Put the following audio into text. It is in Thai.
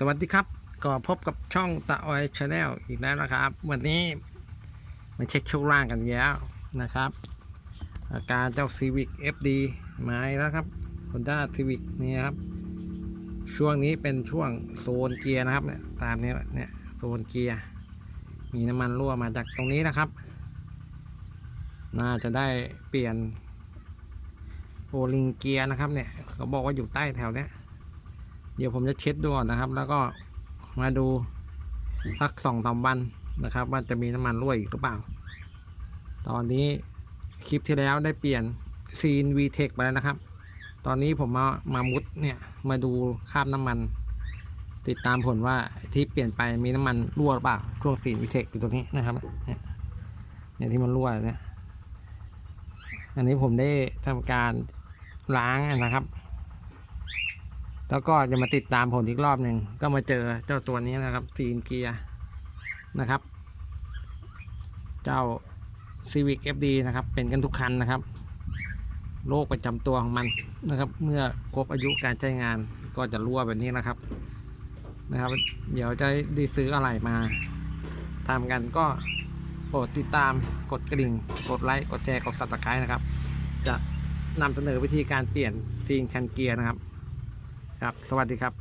สวัสดีครับ ก็พบกับช่องตะออยชาแนลอีกแล้วนะครับ วันนี้มาเช็คช่วงล่างกันแล้วนะครับ อาการเจ้า Civic FD มาอีกแล้วครับ Honda Civic นี่ครับ ช่วงนี้เป็นช่วงโซนเกียร์นะครับเนี่ยตามนี้เนี่ยโซนเกียร์ มีน้ำมันรั่วมาจากตรงนี้นะครับ น่าจะได้เปลี่ยนโอลิงเกียร์นะครับเนี่ยเขาบอกว่าอยู่ใต้แถวเนี้ย เดี๋ยวผมจะเช็ดดูก่อนนะครับ แล้วก็มาดูพักสองสามวันนะครับ ว่าจะมีน้ำมันรั่วอีกหรือเปล่า ตอนนี้คลิปที่แล้วได้เปลี่ยนซีน VTEC ไปแล้วนะครับ ตอนนี้ผมมามามุดเนี่ยมาดูคราบน้ำมัน ติดตามผลว่าที่เปลี่ยนไปมีน้ำมันรั่วหรือเปล่าช่วงซีน VTEC อยู่ตรงนี้นะครับเนี่ยเนี่ยที่มันรั่วเนี่ยอันนี้ผมได้ทำการล้างนะครับ แล้วก็จะมาติดตามผลอีกรอบหนึ่งก็มาเจอเจ้าตัวนี้นะครับซีนเกียร์นะครับ เจ้า Civic FD นะครับ เป็นกันทุกคันนะครับโรคประจำตัวของมันนะครับ เมื่อครบอายุการใช้งานก็จะรั่วแบบนี้นะครับนะครับ เดี๋ยวจะได้ซื้ออะไรมาทำกันก็โปรดติดตามกดกระดิ่ง กดไลค์ กดแชร์ กดซับสไครต์นะครับ จะนำเสนอวิธีการเปลี่ยนซีนคันเกียร์นะครับ ครับ สวัสดีครับ